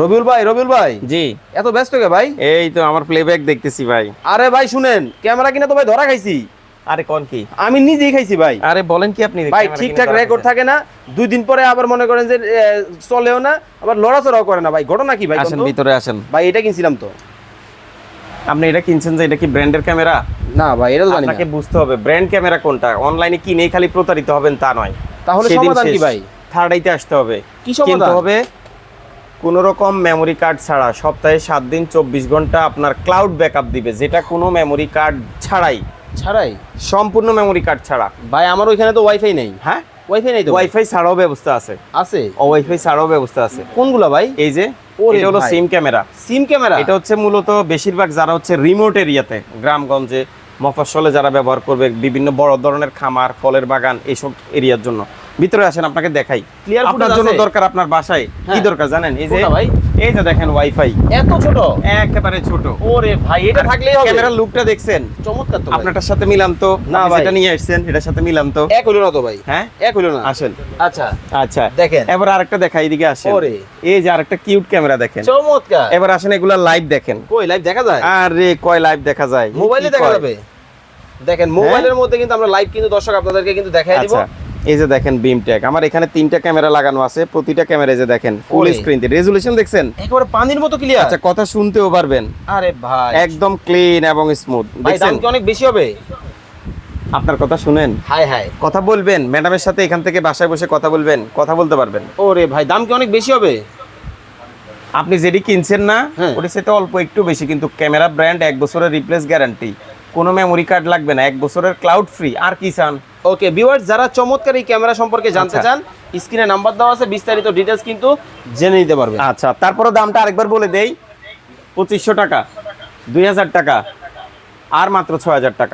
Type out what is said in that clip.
রবিউল ভাই রবিউল ভাই। জি। এত ব্যস্ত কে ভাই? এই তো আমার প্লেব্যাক দেখতেছি ভাই। আরে ভাই শুনেন ক্যামেরা কিনা তো ভাই ধরা খাইছি। আরে কোন কি? আমি নিজেই খাইছি ভাই। আরে বলেন কি আপনি ভাই ঠিকঠাক রেকর্ড থাকে না। দুই দিন পরে আবার মনে করেন যে চলেও না আবার লড়াচড়াও করে না ভাই। ঘটনা কি ভাই আসেন ভিতরে আসেন। ভাই এটা কিনছিলাম তো। আপনি এটা কিনছেন যে এটা কি ব্র্যান্ডের ক্যামেরা না ভাই এটা তো জানি না। আপনাকে বুঝতে হবে ব্র্যান্ড ক্যামেরা কোনটা? অনলাইনে কিনেই খালি প্রতারিত হবেন তা নয়। তাহলে সমাধান কি ভাই? থার্ড আইতে আসতে হবে। কি সমাধান? হবে কোনো রকম মেমোরি কার্ড ছাড়া সপ্তাহে সাত দিন চব্বিশ ঘণ্টা আপনার ক্লাউড ব্যাকআপ দিবে যেটা কোনো মেমোরি কার্ড ছাড়াই। ছাড়াই? সম্পূর্ণ মেমোরি কার্ড ছাড়া। ভাই আমার ওইখানে তো ওয়াইফাই নেই। হ্যাঁ? ওয়াইফাই নেই তো? ওয়াইফাই ছাড়াও ব্যবস্থা আছে। আছে? ও ওয়াইফাই ছাড়াও ব্যবস্থা আছে। কোনগুলা ভাই? এই যে এটা হলো সিম ক্যামেরা সিম ক্যামেরা এটা হচ্ছে মূলত বেশিরভাগ যারা হচ্ছে রিমোট এরিয়াতে গ্রামগঞ্জে মফস্বলে যারা ব্যবহার করবে বিভিন্ন বড় ধরনের খামার ফলের বাগান এইসব এরিয়ার জন্য। ভিতরে আসেন আপনাকে দেখাই। Clear আপনার জন্য দরকার আপনার বাসায়। কি হ্যাঁ। দরকার জানেন? এই যে ভাই? এই যে দেখেন ওয়াইফাই এত ছোট? একেবারে ছোট। ওরে ভাই এটা থাকলেই হবে। ক্যামেরার লুকটা দেখছেন? চমৎকার তো। আপনারটার সাথে মিলাম তো। না ভাই। যেটা নিয়ে আসছেন এটার সাথে মিলাম তো। এক হইল না তো ভাই। হ্যাঁ? এক হইল না। আসেন। আচ্ছা। আচ্ছা। দেখেন। এবার আরেকটা দেখাই এইদিকে আসেন। ওরে। এই যে আরেকটা কিউট ক্যামেরা দেখেন। চমৎকার। এবার আসেন এগুলা লাইভ দেখেন। কই লাইভ দেখা যায়? আরে কয় লাইভ দেখা যায়? মোবাইলে দেখা যাবে? দেখেন মোবাইলের মধ্যে কিন্তু আমরা লাইভ কিন্তু দর্শক আপনাদেরকে কিন্তু দেখাই দিব। আচ্ছা। এই যে দেখেন বিম ট্যাগ আমার এখানে তিনটা ক্যামেরা লাগানো আছে প্রতিটা ক্যামেরা যে দেখেন ফুল। স্ক্রিন রেজুলেশন দেখছেন? একেবারে পানির মতো ক্লিয়ার আচ্ছা কথা শুনতেও পারবেন। আরে ভাই। একদম ক্লিন এবং স্মুথ দেখছেন? কি অনেক বেশি হবে? আপনার কথা শুনেন। Hi hi. কথা বলবেন ম্যাডামের সাথে এখান থেকে বাসায় বসে কথা বলবেন কথা বলতে পারবেন। ওরে ভাই দাম কি অনেক বেশি হবে? আপনি যেটি কিনছেন না ওটা সেটা অল্প একটু বেশি কিন্তু ক্যামেরা ব্র্যান্ড এক বছরের রিপ্লেস গ্যারান্টি কোনো মেমোরি কার্ড লাগবে না এক বছরের ক্লাউড ফ্রি আর কি চান? ওকে ভিউয়ার্স যারা চমৎকার এই ক্যামেরা সম্পর্কে জানতে আচ্ছা। চান স্ক্রিনে নাম্বার দেওয়া আছে বিস্তারিত ডিটেলস কিন্তু জেনে নিতে পারবে আচ্ছা তারপরে দামটা আরেকবার বলে দেই পঁচিশশো টাকা দুই হাজার টাকা আর মাত্র ছয় হাজার টাকা।